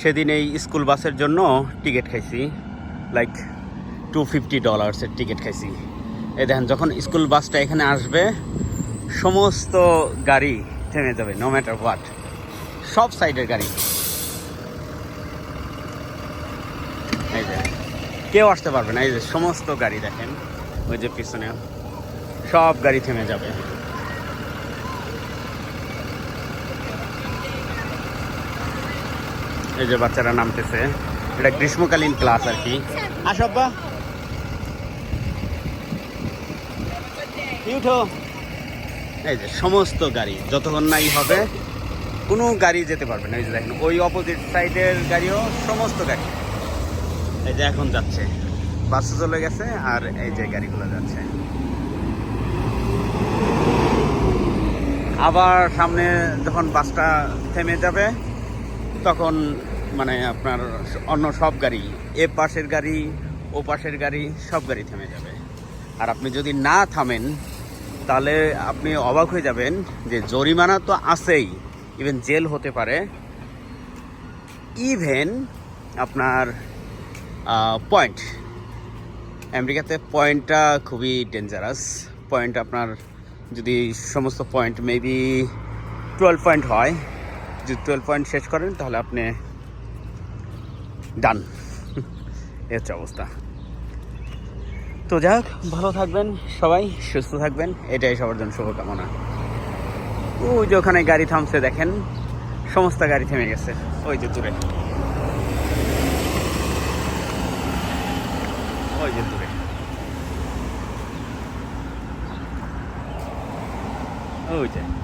সেদিন এই স্কুল বাসের জন্য টিকিট খাইছি লাইক টু ফিফটি ডলার্সের টিকিট খাইছি। এই দেখেন, যখন স্কুল বাসটা এখানে আসবে, সমস্ত গাড়ি থেমে যাবে নো ম্যাটার হোয়াট সব সাইডের গাড়ি। এই যে, কেউ আসতে পারবে না, এই যে সমস্ত গাড়ি দেখেন, ওই যে পিছনে, সব গাড়ি থেমে যাবে। এই যে বাচ্চারা নামতেছে। এটা গ্রীষ্মকালীন ক্লাস আর কি। আসব্বা উঠো। এই যে সমস্ত গাড়ি, যতক্ষণ নাই হবে, কোনো গাড়ি যেতে পারবে না। এই যে দেখেন, ওই অপোজিট সাইডের গাড়িও সমস্ত গাড়ি। এই যে এখন যাচ্ছে। বাস চলে গেছে আর এই যে গাড়িগুলো যাচ্ছে। আবার সামনে যখন বাসটা থেমে যাবে তখন মানে আপনার অন্য সব গাড়ি, এ পাশের গাড়ি, ও পাশের গাড়ি, সব গাড়ি থেমে যাবে। আর আপনি যদি না থামেন, তাহলে আপনি অবাক হয়ে যাবেন যে জরিমানা তো আছেই। ইভেন জেল হতে পারে। ইভেন আপনার পয়েন্ট আমেরিকাতে পয়েন্টটা খুবই ডেঞ্জারাস পয়েন্ট আপনার যদি সমস্ত পয়েন্ট মেবি টুয়েলভ পয়েন্ট হয় যদি টুয়েলভ পয়েন্ট শেষ করেন, তাহলে আপনি ডান এ হচ্ছে অবস্থা। তো যাক ভালো থাকবেন সবাই, সুস্থ থাকবেন। এটাই সবার জন্য শুভকামনা। ওই যে ওখানে গাড়ি থামছে, দেখেন। সমস্ত গাড়ি থেমে গেছে। ওই যে দূরে। ওই যে দূরে। ওই যে।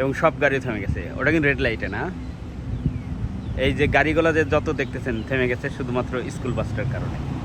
এবং সব গাড়ি থেমে গেছে। ওটা কিন্তু রেড লাইটে না? এই যে গাড়িগুলো যে যত দেখতেছেন, থেমে গেছে শুধুমাত্র স্কুল বাসটার কারণে।